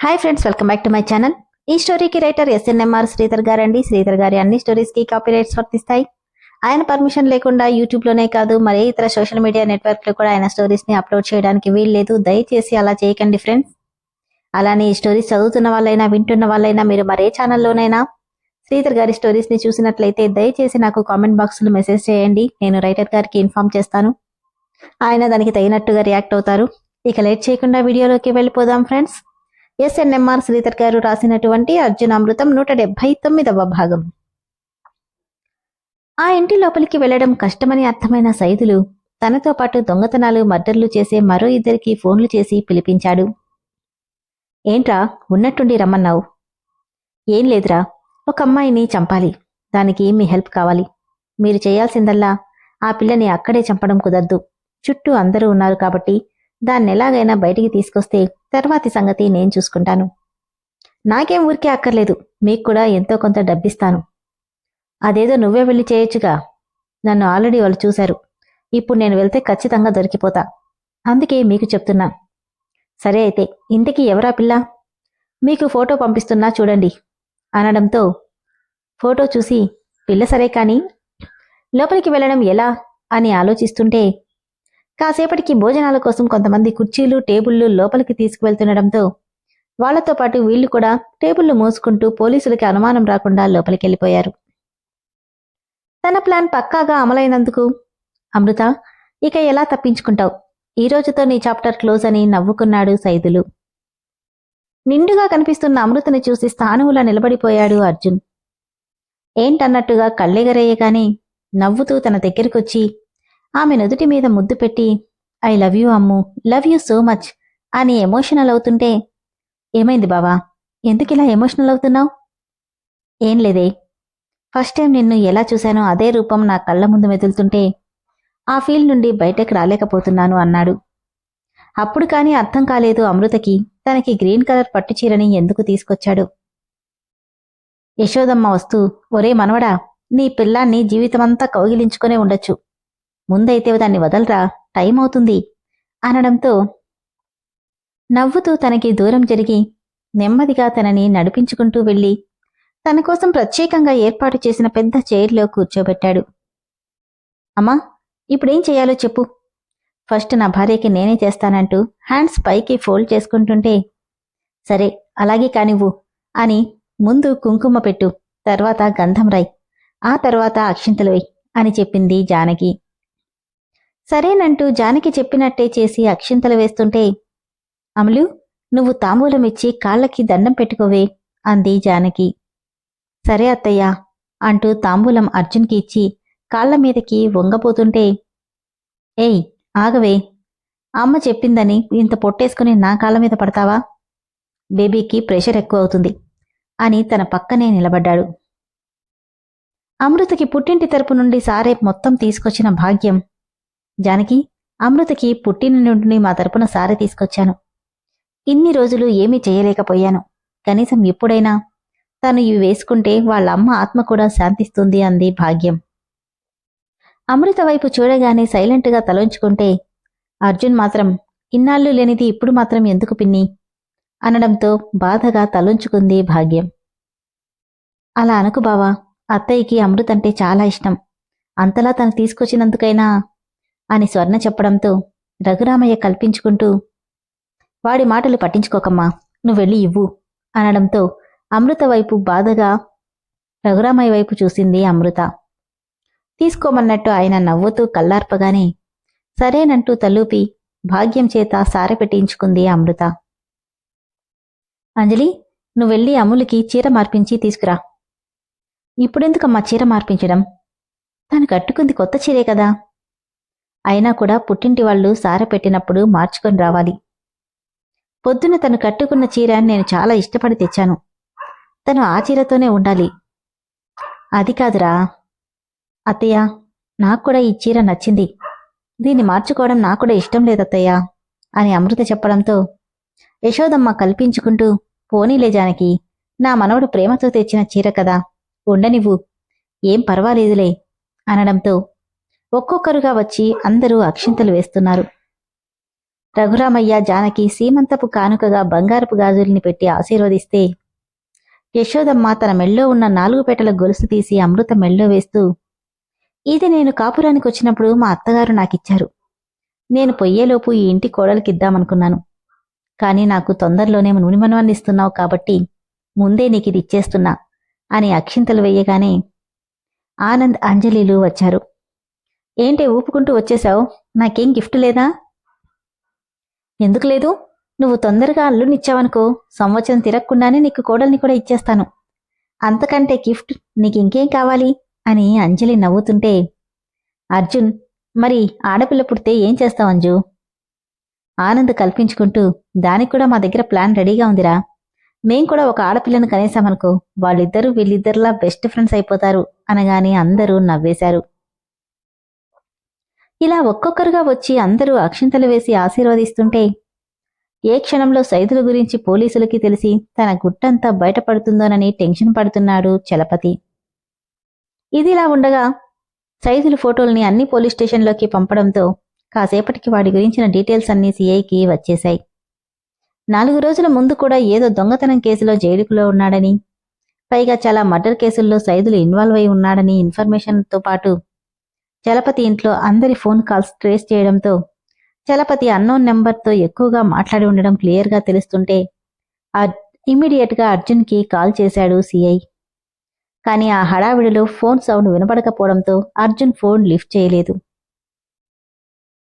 Hi friends welcome back to my channel ఈ స్టోరీకి writer SNMR Sridhar గారండి. శ్రీధర్ గారి అన్ని స్టోరీస్కి కాపీ రైట్స్ వర్తిస్తాయి. ఆయన పర్మిషన్ లేకుండా యూట్యూబ్లోనే కాదు మరే ఇతర సోషల్ మీడియా నెట్వర్క్లో కూడా ఆయన స్టోరీస్ని అప్లోడ్ చేయడానికి వీల్లేదు దయచేసి అలా చేయకండి ఫ్రెండ్స్ అలానే ఈ స్టోరీస్ చదువుతున్న వాళ్ళైనా వింటున్న వాళ్ళైనా మీరు మరే ఛానల్లోనైనా శ్రీధర్ గారి స్టోరీస్ని చూసినట్లయితే దయచేసి నాకు కామెంట్ బాక్స్లో మెసేజ్ చేయండి. నేను రైటర్ గారికి ఇన్ఫార్మ్ చేస్తాను. ఆయన దానికి తగినట్టుగా రియాక్ట్ అవుతారు. ఇక లేట్ చేయకుండా వీడియోలోకి వెళ్ళిపోదాం ఫ్రెండ్స్ ఎస్ఎన్ఎంఆర్ శ్రీధర్ గారు రాసినటువంటి అర్జున అమృతం నూట డెబ్బై తొమ్మిదవ భాగం. ఆ ఇంటి లోపలికి వెళ్ళడం కష్టమని అర్థమైన సైదులు తనతో పాటు దొంగతనాలు మర్డర్లు చేసే మరో ఇద్దరికి ఫోన్లు చేసి పిలిపించాడు. ఏంట్రా ఉన్నట్టుండి రమ్మన్నావు. ఏం లేదురా ఒక అమ్మాయిని చంపాలి. దానికి మీ హెల్ప్ కావాలి. మీరు చేయాల్సిందల్లా ఆ పిల్లని అక్కడే చంపడం కుదరదు. చుట్టూ అందరూ ఉన్నారు కాబట్టి దాన్ని ఎలాగైనా బయటికి తీసుకొస్తే తర్వాతి సంగతి నేను చూసుకుంటాను. నాకేం ఊరికే అక్కర్లేదు. మీకు కూడా ఎంతో కొంత డబ్బిస్తాను. అదేదో నువ్వే వెళ్ళి చేయొచ్చుగా. నన్ను ఆల్రెడీ వాళ్ళు చూశారు. ఇప్పుడు నేను వెళ్తే ఖచ్చితంగా దొరికిపోతా. అందుకే మీకు చెప్తున్నా. సరే అయితే ఇంటికి ఎవరా పిల్ల? మీకు ఫోటో పంపిస్తున్నా చూడండి. అనడంతో ఫోటో చూసి పిల్ల సరే కానీ లోపలికి వెళ్ళడం ఎలా? అని ఆలోచిస్తుంటే కాసేపటికి భోజనాల కోసం కొంతమంది కుర్చీలు టేబుళ్ళు లోపలికి తీసుకువెళ్తుండడంతో వాళ్ళతో పాటు వీళ్ళు కూడా టేబుళ్ళు మోసుకుంటూ పోలీసులకి అనుమానం రాకుండా లోపలికి వెళ్ళిపోయారు తన ప్లాన్ పక్కాగా అమలైనందుకు అమృత ఇక ఎలా తప్పించుకుంటావు? ఈ రోజుతో నీ చాప్టర్ క్లోజ్ అని నవ్వుకున్నాడు సైదులు. నిండుగా కనిపిస్తున్న అమృతని చూసి స్థానువులా నిలబడిపోయాడు అర్జున్. ఏంటన్నట్టుగా కళ్ళెగరేయగానే నవ్వుతూ తన దగ్గరికొచ్చి ఆమె నుదుటి మీద ముద్దు పెట్టి I love you Ammu love you so much అని ఎమోషనల్ అవుతుంటే ఏమైంది బావా? ఎందుకిలా ఎమోషనల్ అవుతున్నావు? ఏం లేదే. ఫస్ట్ టైం నిన్ను ఎలా చూశానో అదే రూపం నా కళ్ళ ముందు మెదులుతుంటే ఆ ఫీల్ నుండి బయటకు రాలేకపోతున్నాను అన్నాడు. అప్పుడు కాని అర్థం కాలేదు అమృతకి. తనకి గ్రీన్ కలర్ పట్టు చీరని ఎందుకు తీసుకొచ్చాడు? యశోదమ్మ వస్తూ ఒరే మనవడా నీ పిల్లాన్ని జీవితమంతా కౌగిలించుకునే ఉండొచ్చు. ముందైతే దాన్ని వదలరా? టైం అవుతుంది అనడంతో నవ్వుతూ తనకి దూరం జరిగి నెమ్మదిగా తనని నడిపించుకుంటూ వెళ్ళి తన కోసం ప్రత్యేకంగా ఏర్పాటు చేసిన పెద్ద చైర్లో కూర్చోబెట్టాడు. అమ్మా ఇప్పుడేం చేయాలో చెప్పు. ఫస్ట్ నా భార్యకి నేనే చేస్తానంటూ హ్యాండ్స్ పైకి ఫోల్డ్ చేసుకుంటుంటే సరే అలాగే కానివ్వు అని ముందు కుంకుమ పెట్టు తర్వాత గంధం రాయ్ ఆ తర్వాత అక్షింతలు వెయ్ అని చెప్పింది జానకి. సరేనంటూ జానకి చెప్పినట్టే చేసి అక్షింతలు వేస్తుంటే అమలు నువ్వు తాంబూలం ఇచ్చి కాళ్ళకి దండం పెట్టుకోవే అంది జానకి. సరే అత్తయ్యా అంటూ తాంబూలం అర్జున్కి ఇచ్చి కాళ్ళ మీదకి వంగపోతుంటే ఏయ్ ఆగవే అమ్మ చెప్పిందని ఇంత పొట్టేసుకుని నా కాళ్ళ మీద పడతావా? బేబీకి ప్రెషర్ ఎక్కువ అవుతుంది అని తన పక్కనే నిలబడ్డాడు. అమృతకి పుట్టింటి తరపు నుండి సారే మొత్తం తీసుకొచ్చిన భాగ్యం జానకి అమృతకి పుట్టిన నుండి మా తరపున సారె తీసుకొచ్చాను. ఇన్ని రోజులు ఏమీ చేయలేకపోయాను. కనీసం ఎప్పుడైనా తను ఇవి వేసుకుంటే వాళ్ళ అమ్మ ఆత్మ కూడా శాంతిస్తుంది అంది భాగ్యం. అమృత వైపు చూడగానే సైలెంట్గా తలంచుకుంటే అర్జున్ మాత్రం ఇన్నాళ్ళు లేనిది ఇప్పుడు మాత్రం ఎందుకు పిన్ని? అనడంతో బాధగా తలుంచుకుంది భాగ్యం. అలా అనుకు బావా అత్తయ్యకి అమృత్ అంటే చాలా ఇష్టం. అంతలా తను తీసుకొచ్చినందుకైనా అని స్వర్ణ చెప్పడంతో రఘురామయ్య కల్పించుకుంటూ వాడి మాటలు పట్టించుకోకమ్మా నువ్వెళ్ళి ఇవ్వు అనడంతో అమృత వైపు బాధగా రఘురామయ్య వైపు చూసింది అమృత. తీసుకోమన్నట్టు ఆయన నవ్వుతూ కల్లార్పగానే సరేనంటూ తలూపి భాగ్యం చేత సారె పెట్టించుకుంది అమృత. అంజలి నువ్వెళ్ళి అమ్ములకి చీర మార్పించి తీసుకురా. ఇప్పుడెందుకమ్మా చీర మార్పించడం? తను కట్టుకుంది కొత్త చీరే కదా. అయినా కూడా పుట్టింటి వాళ్ళు సార పెట్టినప్పుడు మార్చుకొని రావాలి. పొద్దున తను కట్టుకున్న చీర నేను చాలా ఇష్టపడి తెచ్చాను. తను ఆ చీరతోనే ఉండాలి. అది కాదురా. అత్తయ్య నాకు కూడా ఈ చీర నచ్చింది. దీన్ని మార్చుకోవడం నాకు కూడా ఇష్టం లేదత్తయ్య అని అమృత చెప్పడంతో యశోదమ్మ కల్పించుకుంటూ పోనీలే జానకి నా మనవడు ప్రేమతో తెచ్చిన చీర కదా ఉండనివ్వు. ఏం పర్వాలేదులే అనడంతో ఒక్కొక్కరుగా వచ్చి అందరూ అక్షింతలు వేస్తున్నారు. రఘురామయ్య జానకి సీమంతపు కానుకగా బంగారపు గాజుల్ని పెట్టి ఆశీర్వదిస్తే యశోదమ్మ తన మెళ్ళో ఉన్న నాలుగు పెట్టల గొలుసు తీసి అమృత మెళ్ళో వేస్తూ ఇది నేను కాపురానికి వచ్చినప్పుడు మా అత్తగారు నాకిచ్చారు. నేను పొయ్యేలోపు ఈ ఇంటి కోడలికిద్దామనుకున్నాను. కానీ నాకు తొందరలోనే నునిమనవాన్ని ఇస్తున్నావు కాబట్టి ముందే నీకు ఇది ఇచ్చేస్తున్నా అని అక్షింతలు వెయ్యగానే ఆనంద్ అంజలిలు వచ్చారు. ఏంటి ఊపుకుంటూ వచ్చేశావు? నాకేం గిఫ్ట్ లేదా? ఎందుకు లేదు? నువ్వు తొందరగా అల్లునిచ్చావనుకో సంవత్సరం తిరగకుండానే నీకు కోడల్ని కూడా ఇచ్చేస్తాను. అంతకంటే గిఫ్ట్ నీకు ఇంకేం కావాలి? అని అంజలి నవ్వుతుంటే అర్జున్ మరి ఆడపిల్ల పుడితే ఏం చేస్తావు అంజు? ఆనంద్ కల్పించుకుంటూ దానికి కూడా మా దగ్గర ప్లాన్ రెడీగా ఉందిరా. మేం కూడా ఒక ఆడపిల్లను కనేసామనుకో వాళ్ళిద్దరూ వీళ్ళిద్దరిలా బెస్ట్ ఫ్రెండ్స్ అయిపోతారు అనగానే అందరూ నవ్వేశారు. ఇలా ఒక్కొక్కరుగా వచ్చి అందరూ అక్షింతలు వేసి ఆశీర్వదిస్తుంటే ఏ క్షణంలో సైదుల గురించి పోలీసులకి తెలిసి తన గుట్టంతా బయటపడుతుందోనని టెన్షన్ పడుతున్నాడు చలపతి. ఇదిలా ఉండగా సైదుల ఫోటోల్ని అన్ని పోలీస్ స్టేషన్లోకి పంపడంతో కాసేపటికి వాడి గురించిన డీటెయిల్స్ అన్నీ సీఐకి వచ్చేశాయి. నాలుగు రోజుల ముందు కూడా ఏదో దొంగతనం కేసులో జైలుకులో ఉన్నాడని పైగా చాలా మర్డర్ కేసుల్లో సైదులు ఇన్వాల్వ్ అయి ఉన్నాడని ఇన్ఫర్మేషన్తో పాటు చలపతి ఇంట్లో అందరి ఫోన్ కాల్స్ ట్రేస్ చేయడంతో చలపతి అన్నోన్ నెంబర్తో ఎక్కువగా మాట్లాడి ఉండడం క్లియర్గా తెలుస్తుంటే ఇమ్మీడియట్గా అర్జున్కి కాల్ చేశాడు సిఐ. కానీ ఆ హడావిడిలో ఫోన్ సౌండ్ వినపడకపోవడంతో అర్జున్ ఫోన్ లిఫ్ట్ చేయలేదు.